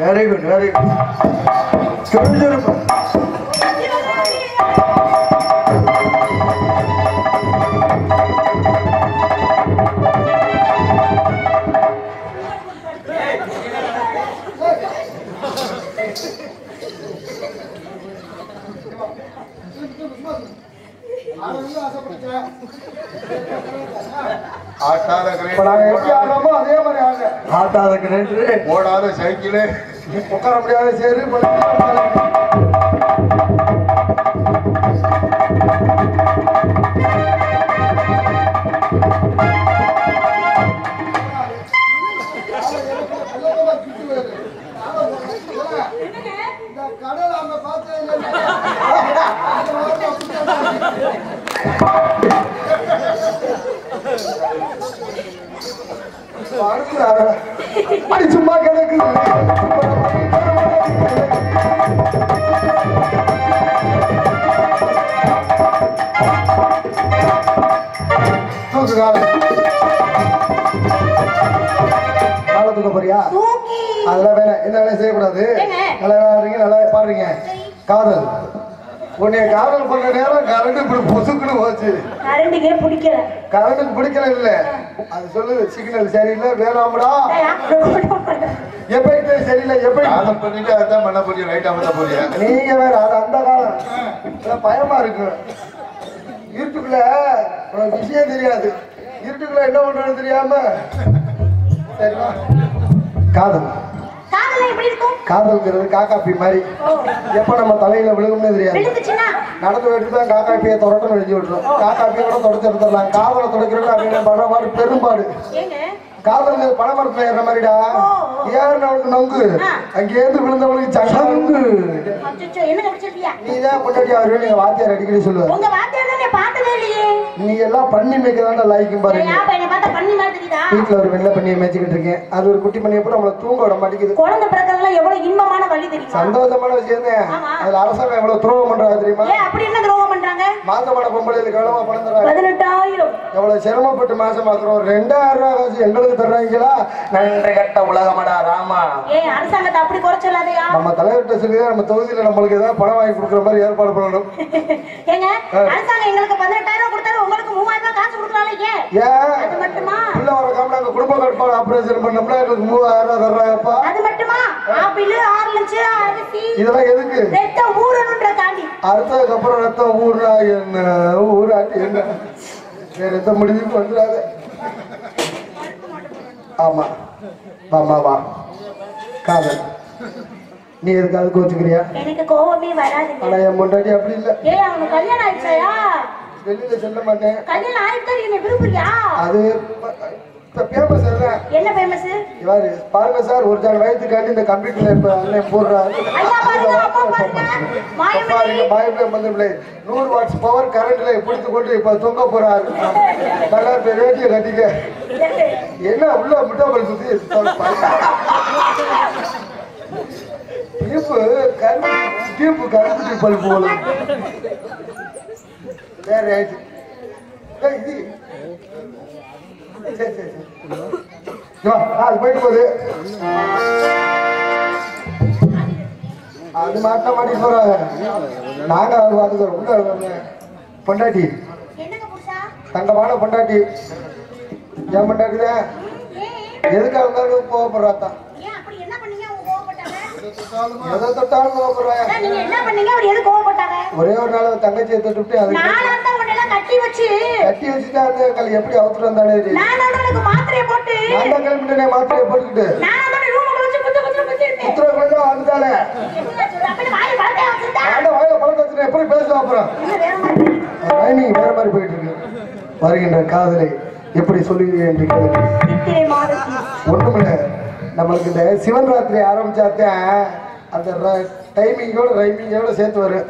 Very good very good சுறுசுறுப்பு ஆட்டாத ஆடுங்க ஆட்டாத ஓடாத சைக்கிளு. உட்கார முடியாத சேரு போறியா தூக்கி. அதெல்லாம் வேணாம் என்ன வேலையும் செய்யக்கூடாது? நல்லா ஆடுறீங்க நல்லா பாடுறீங்க. காதல். உன்னைய காதல் பண்ண நேரம் கரண்ட் இப்படி பொசுக்குன்னு போச்சு. பிடிக்கல. கரண்ட்டுக்கு பிடிக்கல இல்ல. அது சொல்லுது சிக்னல் சரியில்லை வேணாம்டா. எப்படி சரியில்லை எப்படி? காதல் பண்ணிட்டு அதான் பண்ண போறியா ரைட் அமர்த்த போறியா? நீங்க வேற அது அந்த காலம். பயமா இருக்கு. இருட்டுக்குள்ள விஷயம் தெரியாது. இருட்டுக்குள்ள என்ன பண்றது தெரியாம? சரிவா காதல். காதல்ங்கிறது காக்காப்பி மாதிரி. எப்ப நம்ம தலையில விழுகும்னு தெரியாது. நடந்து போயிட்டு தான் காக்காப்பியை தொடட்டம் எழுதி விட்டுரும். காக்காப்பியை கூட தொடச்சு எடுத்துடலாம். காதலை தொடக்கிறது அப்படின்னு பணப்பாடு பெரும்பாடு. காதல் பணமரத்துல ஏற மாதிரிடா. ஓ. ஏறினவனுக்கு நொங்கு. அங்கேருந்து விழுந்தவனுக்கு சங்கு அச்சச்சோ என்ன கடிச்சிருப்பியா நீ தான் கொண்டாடி அவர்கள் எங்க வாத்தியார் அடிக்கடி சொல்லுவார். நீ எல்லாம் பண்ணி லாய்க்கும் பாருங்க வீட்டுல ஒரு வெள்ளை பண்ணியை மேய்ச்சிக்கிட்டு இருக்கேன் அது ஒரு குட்டி பண்ணியை நம்மள தூங்க விட மாட்டேங்குது. குழந்தை பிறக்கிறதுலாம் எவ்வளவு இன்பமான வழி தெரியுமா? சந்தோஷமான விஷயம் தான். அதுல அரசாங்கம் எவ்வளவு துரோகம் பண்றாங்க தெரியுமா? அப்படி என்ன துரோகம் பண்றாங்க? மாசமான பொம்பளைகளுக்கு எவ்வளவா பணம் தர்றாங்க பதினெட்டாயிரம். எவ்வளவு சிரமப்பட்டு மாசம் மாத்திரம் ரெண்டாயிரம் ரூபாய் காசு எங்களுக்கு தர்றாங்களா? நன்றி கட்ட உலகமடா ராமா. அரசாங்கத்தை அப்படி குறை சொல்லாதயா நம்ம தலைவர்கிட்ட சொல்லி நம்ம தொகுதியில நம்மளுக்கு ஏதாவது பணம் வாங்கி கொடுக்குற மாதிரி ஏற்பாடு பண்ணணும். ஏங்க அரசாங்கம் எங்களுக்கு பதினெட்டாயிரம் உங்களுக்கு மூவாயிரம் ரூபாய் காசு கொடுக்கலாம்ல ஏன் அது மட்டுமா? உள்ள வர காம நாங்க குடும்ப கட்டுப்பாடு ஆபரேஷன் பண்ணோம்னா எங்களுக்கு மூவாயிரம் ரூபாய் தர்றாங்கப்பா. அது மட்டுமா? ஆப்பிள் ஆரஞ்சு அரிசி. இதெல்லாம் எதுக்கு? ரத்தம் அடுத்ததுக்கு அப்புறம் ரத்தம் ஊர்னா என்ன? ஊராட்டி என்ன? எந்த முடிவுக்கு வந்துடாத. ஆமா. ஆமா வா. காதல். நீ எதுக்காவது கோச்சுக்கிறியா? எனக்கு கோவமே வராதுங்க. ஆனா என் முன்னாடி அப்படி இல்ல. ஏய் அவனுக்கு கல்யாணம் ஆயிடுச்சாயா? வெளியில சொல்ல மாட்டேன். கல்யாணம் ஆயிட்டு என்ன விரும்புறியா? அது இப்ப பேமஸ் இல்ல. என்ன ஃபேமஸ் பாருங்க சார் ஒரு ஜன வயதுக்காண்டி இந்த கம்ப்யூட்டர்ல இப்ப அண்ணன் போடுறாரு. பாருங்க பாருங்க. நூறு வாட்ஸ் பவர் கரண்ட்ல பிடித்து கொண்டு இப்ப தொங்க போறாரு. நல்லா இப்ப ரேடியோ கட்டிக்க. என்ன உள்ள முட்டாமல் சுத்தி டீப்பு கரும்பு டீப்பல் போல. வேற ஆயிடுச்சு சரி சரி சரி போயிட்டு போகுது அது மாட்ட மாட்டி போறாங்க நாங்க பாத்துக்கிறோம் உள்ள. பொண்டாட்டி. தங்கமான பொண்டாட்டி. ஏன் எதுக்காக இருந்தாலும் கோவப்படுறாத்தான் எதை தொட்டாலும் கோவப்படுறாங்க ஒரே ஒரு நாள் அவன் தான் உன்னை எல்லாம் கட்டி வச்சு. கட்டி வச்சுட்டா அந்த கல் எப்படி அவுத்துட்டு வந்தானே நான் மாத்திரையை போட்டு. நான் தான் கிளம்பிட்டேனே மாத்திரையை போட்டுக்கிட்டு. நான் தான் ரூமுக்குள்ள வச்சு வந்துட்டானே வாயை பழக்க எப்படி பேசுவோம் அப்புறம்? என்ன வேற மாதிரி போயிட்டு இருக்கு. வருகின்ற காதலை எப்படி சொல்லுவீங்க என்று நம்மளுக்கு இந்த சிவன் ராத்திரி ஆரம்பிச்சாத்தான் அந்த டைமிங்கோட ரைமிங்கோட சேர்த்து வரும்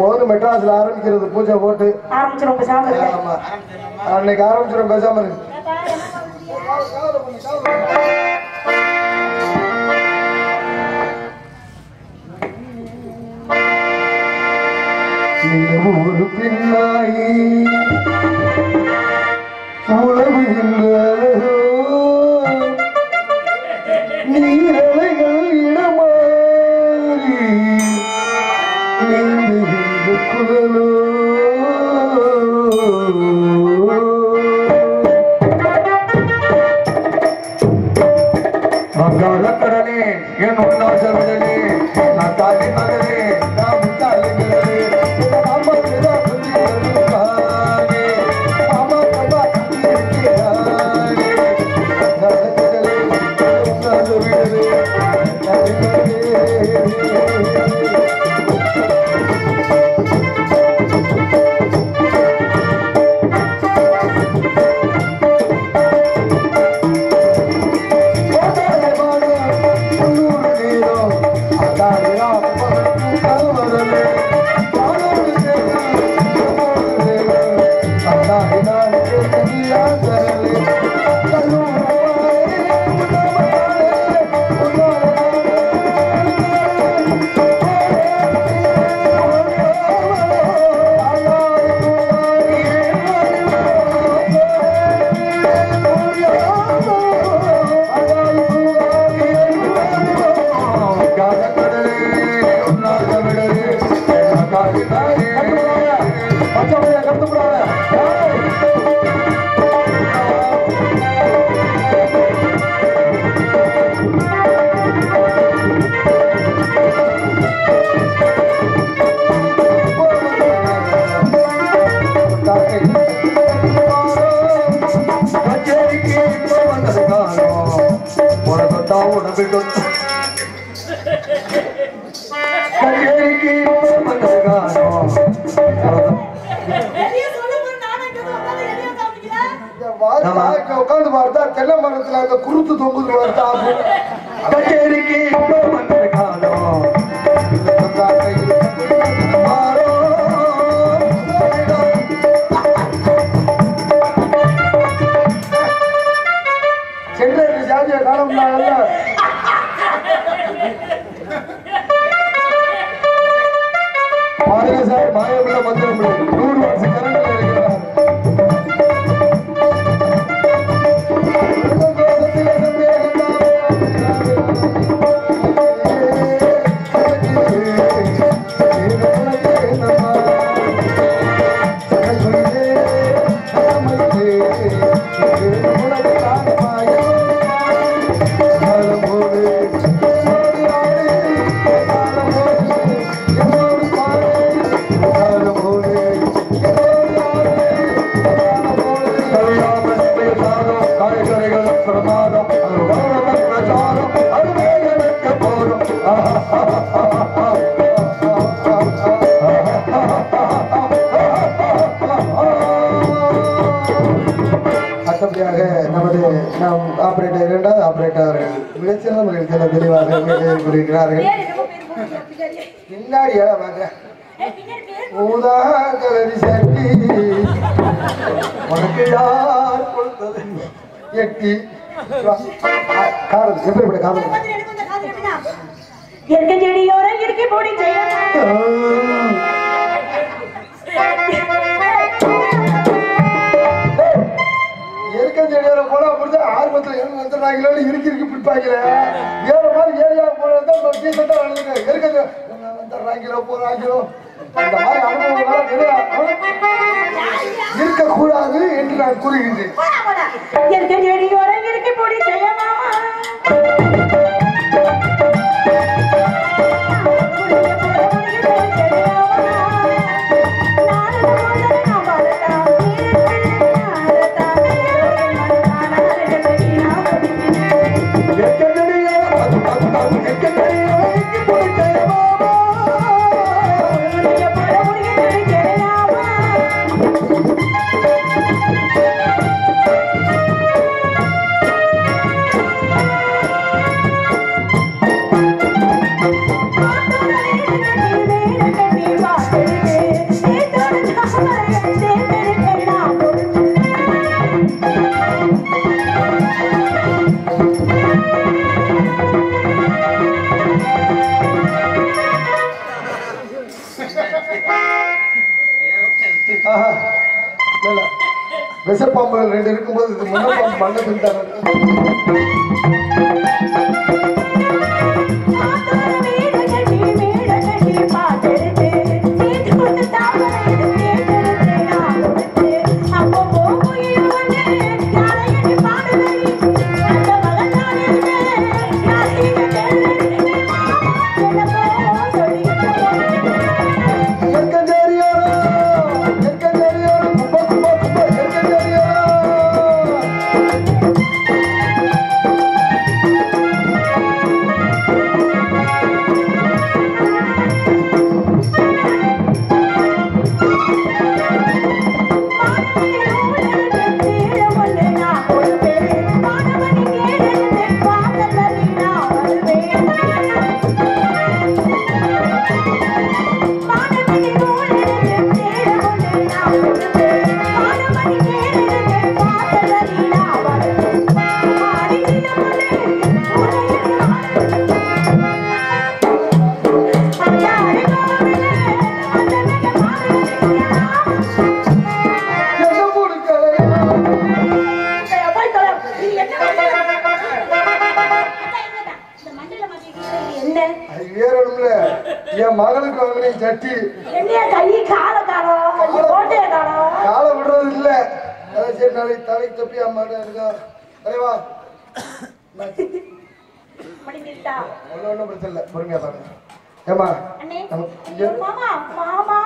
முதல்ல மெட்ராஸ்ல ஆரம்பிக்கிறது பூஜை போட்டு. ஆரம்பிச்சிரும் பேசாம இருங்க. ஆமா. அன்னைக்கு ஆரம்பிச்சிடும் பேசாம இருக்கு ஒரு பின்னாயி உழவுகின்ற உட்காந்து பார்த்தா தென்னை மரத்துல அந்த குருத்து தொங்குது கச்சேரிக்கு ஆபரேட்டர் அவர்கள் மிகச்சிறந்த முறையில் சில தெளிவாக கூறியிருக்கிறார்கள். பின்னாடி. பின்னாடி. ஏழை வாங்க ஏய், பின்னாடி பேர் ஊதா கலரி சட்டி. உனக்கு யார் கொடுத்தது. எட்டி. காதல்? இயற்கை செடியோரம் இயற்கை பொடி அப்படின்னா ஆர்வத்துல எங்க வந்துடுறாங்களோ இறுக்கி பிடிப்பாங்களே. ஏற மாதிரி ஏரியா போனதான் டீசெண்டா நடந்துங்க எருக்கம் வந்துடுறாங்களோ போறாங்களோ. அந்த மாதிரி இருக்கக்கூடாது என்று நான் கூறுகின்றேன். Бахмутов. ஏறணும்ல. என் மகளுக்கு வாங்கினேன் சட்டி கால விடுறது இல்ல அதான் சரி நாளைக்கு தலை தொப்பி அம்மாட்ட இருக்கா தலைவா ஒன்றும் பிரச்சனை இல்லை. பொறுமையா பாருங்க ஏமா மாமா மாமா.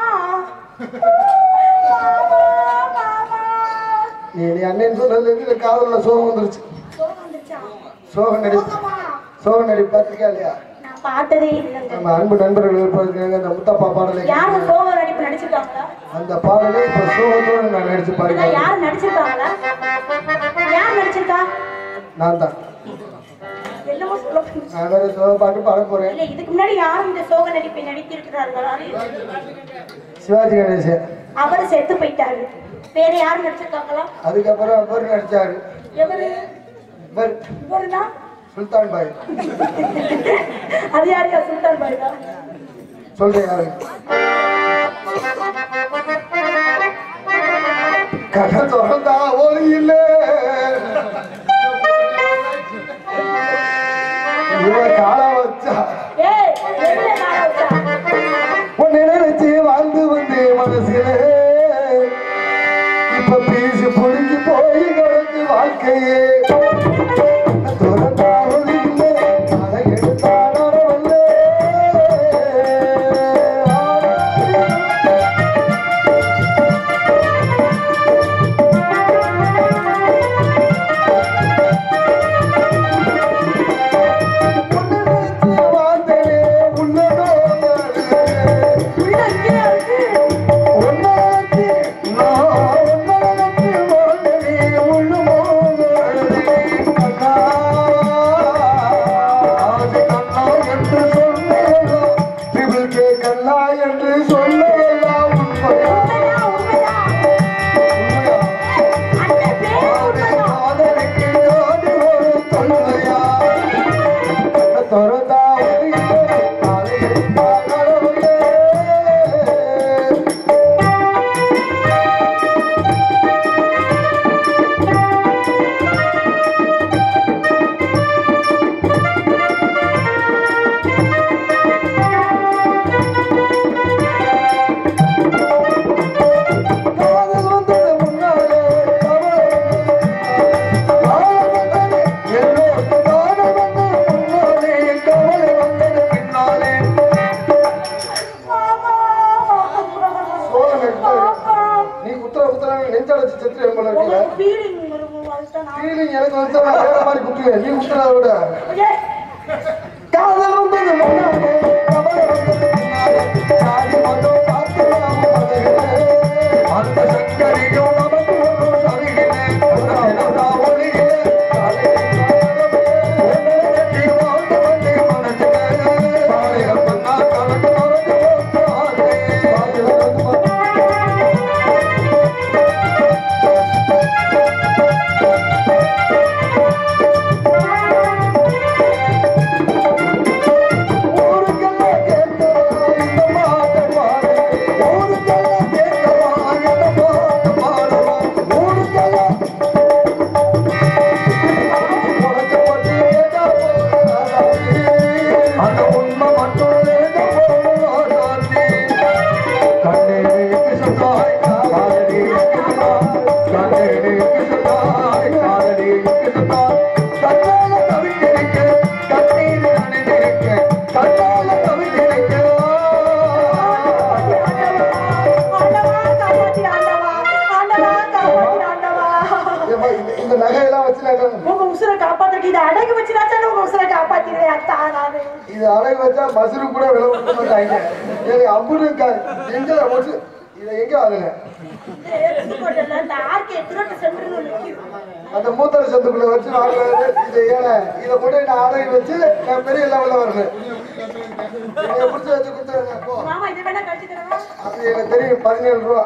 நீ அண்ணன் சொன்னதுல காதல்ல சோகம் வந்துருச்சு. சோகம் நடி சோகமா நடி பார்த்திருக்கா இல்லையா? பார்த்ததே இல்லைங்க. நம்ம அன்பு நண்பர்கள் இருப்பதற்கு அந்த முத்தப்பா பாடலை யாரு சோக நடிப்பு நடிச்சிருக்காங்களா? அந்த பாடலை இப்ப சோகத்தோடு நான் நடிச்சு பாருங்க. யாரு நடிச்சிருக்காங்களா? யார் நடிச்சிருக்கா? நான் தான். என்னமோ சொல்ல நான் வேற சோக பாட்டு பாட போறேன். இல்ல இதுக்கு முன்னாடி யாரும் இந்த சோக நடிப்பை நடித்திருக்கிறார்களா? சிவாஜி கணேசன். அவர் செத்து போயிட்டாரு. வேற யாரும் நடிச்சிருக்காங்களா? அதுக்கப்புறம் அவர் நடிச்சாரு. எவரு? இவர். இவருனா சுல்தான் பாய். அது யாருக்கா சுல்தான் பாய்தா சொல்றேன் யாரு? கடை திறந்தா ஒளி இல்ல இவ கால இந்த- நகையெல்லாம் வச்சு உங்க உசுரை காப்பாத்துக்கு இதை அடகு உங்க உசுரை காப்பாத்திடுவேன் அத்தா நானு? இது வச்சா மசுரு கூட விலை கொடுக்க மாட்டாங்க. எனக்கு அம்புரு எங்க இதை எங்க அந்த மூத்தர சத்துக்குள்ள வச்சு வாங்குறது இது ஏழை இதை கூட நான் அடகு வச்சு நான் பெரிய லெவல்ல வரேன் பிடிச்சி வச்சு கொடுத்துருங்க அது எனக்கு தெரியும் பதினேழு ரூபா.